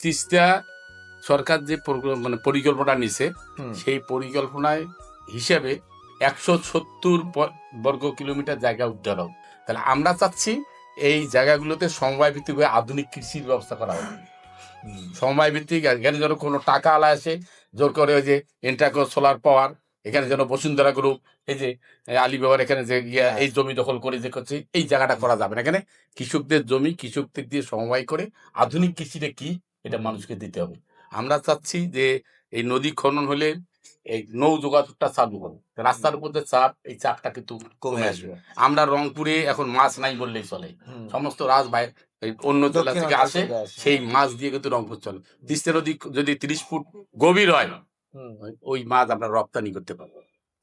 তিস্তা সরকার যে মানে পরিকল্পনা নিছে সেই পরিকল্পনায় হিসাবে একশো সত্তর বর্গ কিলোমিটার জায়গা উদ্ধার হবে তাহলে আমরা চাচ্ছি এই জায়গাগুলোতে সমবায় ভিত্তিক হয়ে আধুনিক কৃষির ব্যবস্থা করা হবে সমবায় ভিত্তিক এখানে যেন কোনো টাকা আলা আসে জোর করে ওই যে এন্টাকো সোলার পাওয়ার এখানে যেন বসুন্ধরা গ্রুপ এই যে আলিবাবার এখানে যে ইয়া এই জমি দখল করে যে করছে এই জায়গাটা করা যাবে না। এখানে কৃষকদের জমি কৃষকদের দিয়ে সমবায় করে আধুনিক কৃষিটা কি এটা মানুষকে দিতে হবে। আমরা চাচ্ছি যে এই নদী খনন হলে এই নৌ যোগাযোগটা চালু হবে রাস্তার উপর যে চাপ এই চাপটা কিন্তু কমে আসবে। আমরা রংপুরে এখন মাছ নাই বললেই চলে। সমস্ত রাজ বাইরে অন্য জেলা থেকে আসে সেই মাছ দিয়ে কিন্তু রংপুর চলে। তিস্তা নদী যদি তিরিশ ফুট গভীর হয়। ওই মাছ আমরা রপ্তানি করতে পারব।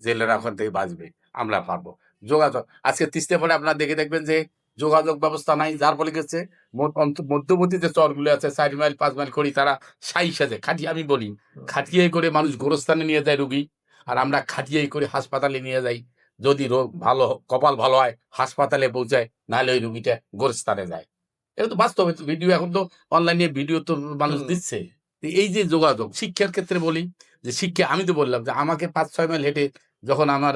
জেলেরা ওখান থেকে বাঁচবে আমরা পারব। যোগাযোগ আজকে তিস্তা পরে আপনারা দেখে দেখবেন যে যোগাযোগ ব্যবস্থা নাই যার ফলে গেছে মধ্যবর্তী যে চরগুলো আছে চার মাইল পাঁচ মাইল করি তারা সাই সাজে খাটিয়ে আমি বলি খাটিয়ে করে মানুষ গোরস্থানে নিয়ে যায় রুগী আর আমরা খাটিয়ে করে হাসপাতালে নিয়ে যাই যদি রোগ ভালো কপাল ভালো হয় হাসপাতালে পৌঁছায় নাহলে ওই রুগীটা গোরস্থানে যায়। এটা তো বাস্তবে ভিডিও এখন তো অনলাইনে ভিডিও তো মানুষ দিচ্ছে। এই যে যোগাযোগ শিক্ষার ক্ষেত্রে বলি যে শিক্ষা আমি তো বললাম যে আমাকে পাঁচ ছয় মাইল হেঁটে যখন আমার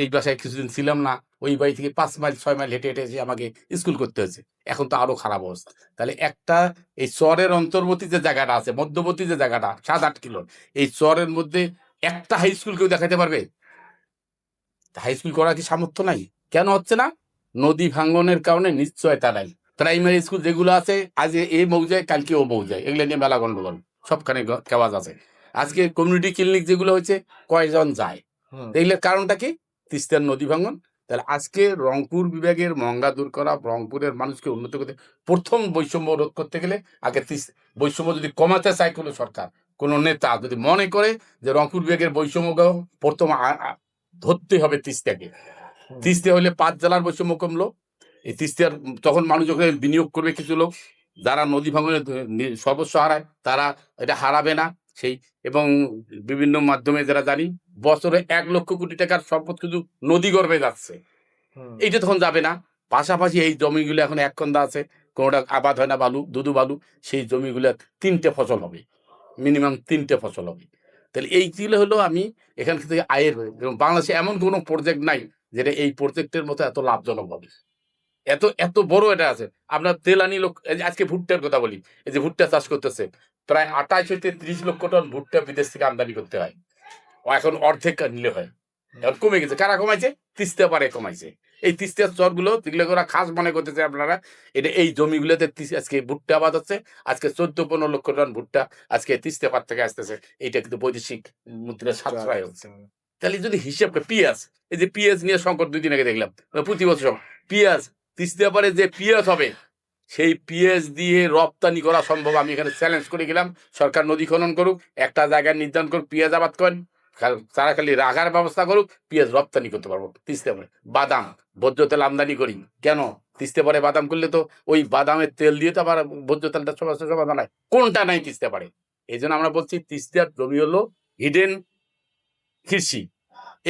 এই বাসায় কিছুদিন ছিলাম না ওই বাড়ি থেকে পাঁচ মাইল ছয় মাইল হেঁটে হেঁটে এসে আমাকে স্কুল করতে হয়েছে। এখন তো আরও খারাপ অবস্থা। তাহলে একটা এই চরের অন্তর্বর্তী যে জায়গাটা আছে মধ্যবর্তী যে জায়গাটা সাত আট কিলো এই চরের মধ্যে একটা হাই স্কুল কেউ দেখাতে পারবে? হাই স্কুল করার কি সামর্থ্য নাই? কেন হচ্ছে না? নদী ভাঙ্গনের কারণে নিশ্চয়তা নাই। প্রাইমারি স্কুল যেগুলো আছে আজ এই মৌজায় কালকে ও মৌজায় এগুলো নিয়ে মেলা গন্ডগোল সবখানে কেওয়াজ আছে। আজকে কমিউনিটি ক্লিনিক যেগুলো হয়েছে কয়জন যায়। এগুলোর কারণটা কি? তিস্তার নদী ভাঙ্গন তাহলে আজকে রংপুর বিভাগের মঙ্গা দূর করা রংপুরের মানুষকে উন্নত করতে প্রথম বৈষম্য রোধ করতে গেলে আগে বৈষম্য যদি কমাতে চায় কোনো সরকার কোনো নেতা যদি মনে করে যে রংপুর বিভাগের বৈষম্য প্রথম ধরতে হবে তিস্তাকে। তিস্তা হলে পাঁচ জেলার বৈষম্য কমলো। এই তিস্তার তখন মানুষ যখন বিনিয়োগ করবে কিছু লোক যারা নদী ভাঙনে সর্বস্ব হারায় তারা এটা হারাবে না। সেই এবং বিভিন্ন মাধ্যমে যারা জানি বছরে এক লক্ষ কোটি টাকার সম্পদ কিন্তু নদী গর্ভে যাচ্ছে। এইটা তখন যাবে না। পাশাপাশি এই জমিগুলো এখন এক কন্দা আছে কোনোটা আবাদ হয় না বালু দুদু বালু সেই জমিগুলো তিনটে ফসল হবে। মিনিমাম তিনটে ফসল হবে। তাহলে এইগুলো হলো আমি এখান থেকে আয়ের যেমন বাংলাদেশে এমন কোনো প্রজেক্ট নাই যেটা এই প্রজেক্টের মতো এত লাভজনক হবে। এত এত বড় এটা আছে। আপনার তেলানি লোক আজকে ভুট্টার কথা বলি এই যে ভুট্টা চাষ করতেছে। প্রায় আঠাশ হইতে ত্রিশ লক্ষ টন ভুট্টা বিদেশ থেকে আমদানি করতে হয়। ও এখন অর্ধেক নিলে হয়। এখন কমে গেছে। কারা কমাইছে? তিস্তা পারে কমাইছে। এই তিস্তার চরগুলো যেগুলো ওরা খাস মনে করতেছে আপনারা এটা এই জমিগুলোতে আজকে ভুট্টা আবাদ হচ্ছে। আজকে চোদ্দ পনেরো লক্ষ টন ভুট্টা আজকে তিস্তা পার থেকে আসতেছে। এইটা কিন্তু বৈদেশিক মুদ্রার সাশ্রয় হচ্ছে। তাহলে যদি হিসাব করে পিঁয়াজ এই যে পিঁয়াজ নিয়ে সংকট দুই দিন আগে দেখলাম। প্রতি বছর পিঁয়াজ তিস্তা পারে যে পিঁয়াজ হবে সেই পিঁয়াজ দিয়ে রপ্তানি করা সম্ভব। আমি এখানে চ্যালেঞ্জ করে গেলাম, সরকার নদী খনন করুক, একটা জায়গায় নির্ধারণ করুক, পিঁয়াজ আবাদ করেন তারা খালি রাখার ব্যবস্থা করুক, পিঁয়াজ রপ্তানি করতে পারব। তিস্তা পারে বাদাম, ভোজ্য তেল আমদানি করি। কেন? তিস্তে পারে বাদাম করলে তো ওই বাদামের তেল দিয়ে তো আবার ভোজ্য তেলটা সমস্যা সমাধান হয় কোনটা নাই তিস্তে পারে এই জন্য আমরা বলছি তিস্তার জমি হলো হিডেন কৃষি।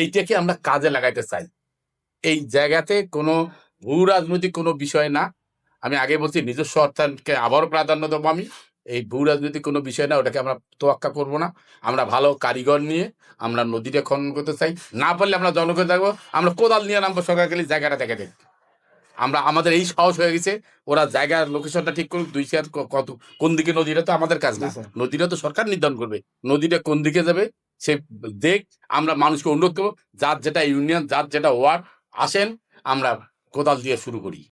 এইটাকে আমরা কাজে লাগাইতে চাই। এই জায়গাতে কোনো ভূ রাজনৈতিক কোনো বিষয় না। আমি আগে বলছি নিজস্ব অর্থায়নকে আবারও প্রাধান্য দেবো আমি। এই ভূ রাজনৈতিক কোনো বিষয় না ওটাকে আমরা তোয়াক্কা করব না। আমরা ভালো কারিগর নিয়ে আমরা নদীটা খনন করতে চাই। না পারলে আমরা জনগণ থাকব আমরা কোদাল নিয়ে নামবো সরকার গেলে জায়গাটা দেখে দেখ। আমরা আমাদের এই সাহস হয়ে গেছে ওরা জায়গার লোকেশনটা ঠিক করুক দুই চার কত কোন দিকে নদীটা তো আমাদের কাজ না। নদীটা তো সরকার নির্ধারণ করবে। নদীটা কোন দিকে যাবে সে দেখ আমরা মানুষকে অনুরোধ করব যার যেটা ইউনিয়ন যার যেটা ওয়ার্ড আসেন আমরা কোদাল দিয়ে শুরু করি।